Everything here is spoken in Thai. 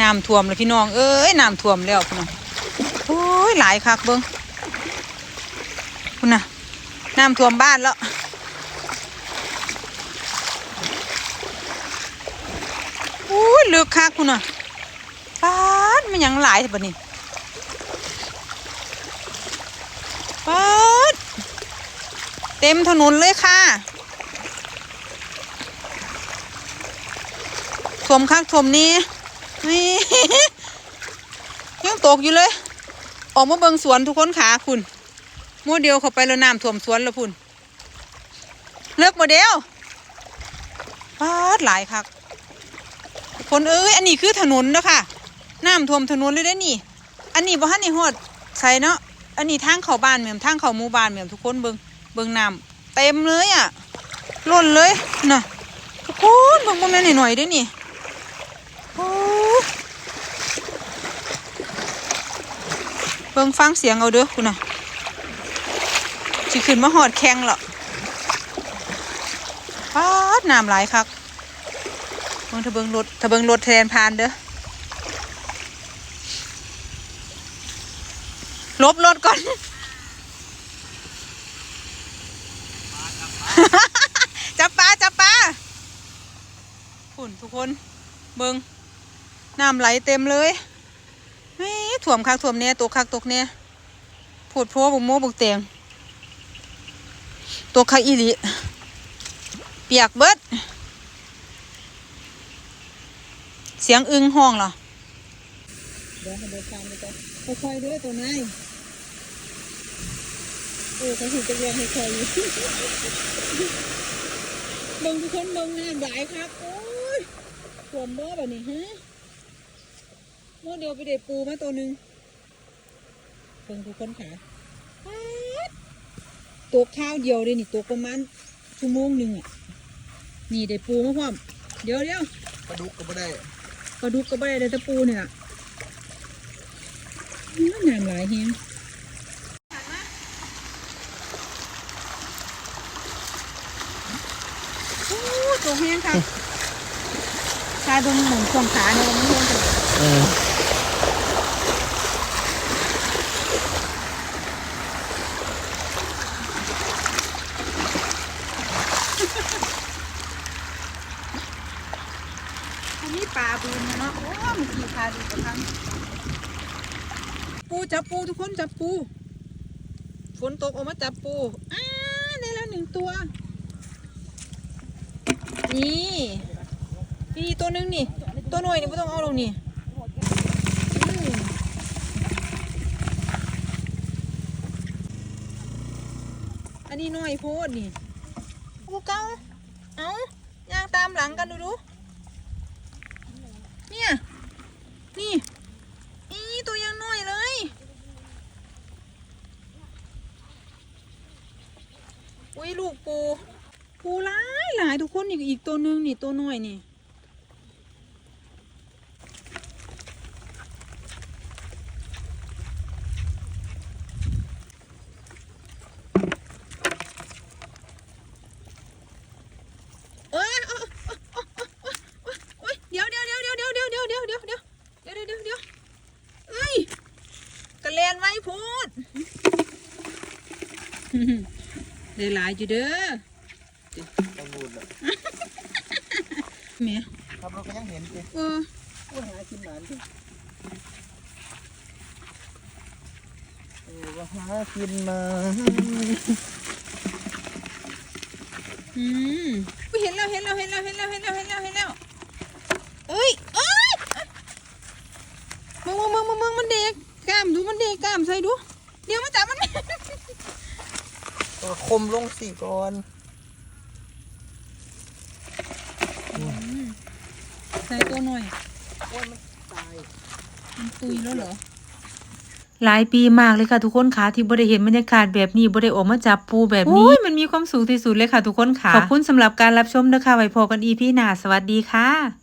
น้ำท่วมเลยพี่น้อง เอ้ยน้ำท่วมแล้วพี่น้องโอ้ยหลายคักเบิ้งคุณน่ะน้ำท่วมบ้านแล้วโอ้ยเลือกคักคุณน่ะป้าดมันยังหลายแต่บัดนี้ป้าดเต็มถนนเลยค่ะท่วมคักท่วมนี้ นี่ยังตกอยู่เลย ออกมาเบิงสวนทุกคนขาคุณโมเดลเข้าไปแล้วน้ำท่วมสวนแล้วพุ่นเลิกโมเดลปาดหลายคักคนเอ้ยอันนี้คือถนนเด้อค่ะน้ำท่วมถนนเลยได้นี่ อันนี้บ่ฮันนี่ฮอดใส่เนาะอันนี้ทางเข้าบ้านแม่มทางเข้าหมู่บ้านแม่มทุกคนเบิงเบิงน้ำเต็มเลยอะล้นเลยน่ะทุกคนเบิงบ่แม่นหน่อยๆเด้นี่โอ้ เบิ่งฟังเสียงเอาเด้อคุณน่ะสิขึ้นมาหอดแข้งหรอปาดน้ำหลายคักเบิ่งถ้าเบิงรถถ้าเบิงรถแทนผ่านเด้อลบรถก่อน จับปลาจับปลาฝุ่นทุกคน เบิ่งน้ำไหลเต็มเลย เฮ้ยถ่วมคักถ่วมเนี่ยตัวคักตกเนี่ยปวดโพบุกโมบุกเตียงตัวคักอีลีเปียกเบิด เสียงอึ้งห้องเหรอเดี๋ยวให้เดินตามไปก่อนค่อยๆด้วยตัวนายโอ้เขาถึงจะเรียงให้คอยอยู่เบิ่งทุกคนเบิ่งน้ำไหลครับ โอ้ยถ่วมบ่แบบนี้ฮะ โมเดลไปเด็ดปูมาตัวหนึ่งเพิ่งทุกคนขาป๊าดตัวข้าวเดียวเลยนี่ตัวประมาณชั่วโมงหนึ่งอะ นี่ได้ปูมาพร้อม เดี๋ยวเดี๋ยวปลาดุกก็ไม่ได้ปลาดุกก็ไม่ได้แต่ปูนี่ล่ะอื้อน้ำหลายเฮงโอ้ตัวแห้งค่ะชายตรงหมุนช่วงขาเนี่ยมันแห้งจังเลย อืม อันนี้ ปลาบูนเนาะ โอ้มันขี่ปลาดูกระทังปูจับปูทุกคนจับปูฝนตกออกมาจับปูอ้าได้แล้วหนึ่งตัว นี่นี่ตัวนึงนี่ ตัวหน่อยนี่ไม่ต้องเอาลงนี่อันนี้หน่อยโพดนี่โอ้เก้า เอาย่างตามหลังกันดูดู เนี่ย นี่อีตัวยังน้อยเลย อุ้ยลูกปู ปูหลายหลายทุกคนอีกอีกตัวนึงนี่ตัวน้อยนี่ ได้หลายอยู่เด้อต้องบูดอะแหม่ขับรถก็ยังเห็นสิเออโอ้ยหากินหมานสิโอ้ว่าหากินมาอืมอุ๊ยเห็นแล้วเห็นแล้วเห็นแล้วเห็นแล้วเห็นแล้วเห็นแล้วเห็นแล้วเอ้ยเอ้ยมึงมึงมึงมึงมึงมันเด็กกล้ามดูมันเด็กกล้ามใส่ดู เดี๋ยวมาจับมัน ตัวคมลงสิก่อนใส่ตัวหน่อยโอ้ยมันตาย มันตุยแล้วเหรอหลายปีมากเลยค่ะทุกคนค่ะที่บ่ได้เห็นบรรยากาศแบบนี้บ่ได้ออกมาจับปูแบบนี้มันมีความสุขที่สุดเลยค่ะทุกคนค่ะขอบคุณสำหรับการรับชมนะคะไว้พอกันอีพี่หน้าสวัสดีค่ะ